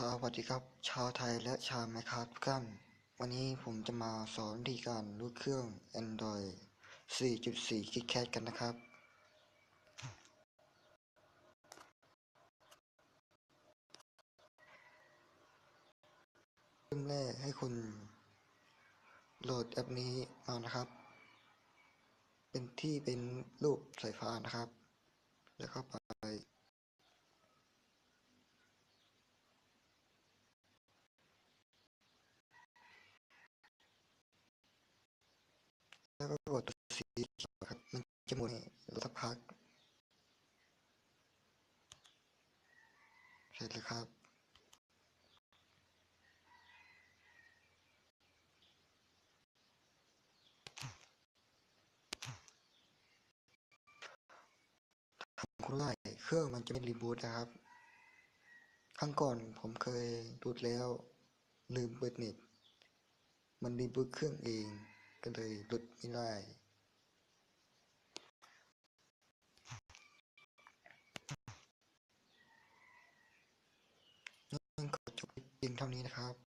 สวัสดีครับ ชาวไทยและชาวแมคคาทุกท่านวันนี้ผมจะมาสอนวิธีการรูดเครื่อง Android 4.4 KitKat กันนะครับ เริ่มแรกให้คุณโหลดแอปนี้มานะครับ เป็นที่เป็นรูปสายฟ้านะครับ แล้วเข้าไป แล้วก็กดตัวสีเขียวครับ มันจะหมุนรสักพัก เสร็จแล้วครับทำคุณไล่เครื่องมันจะไม่รีบูตนะครับ ครั้งก่อนผมเคยรูดแล้ว ลืมเปิดเน็ต มันรีบูตเครื่องเอง ก็เลยหลุดไม่ได้นั่นก็จบเพียงเท่านี้นะครับ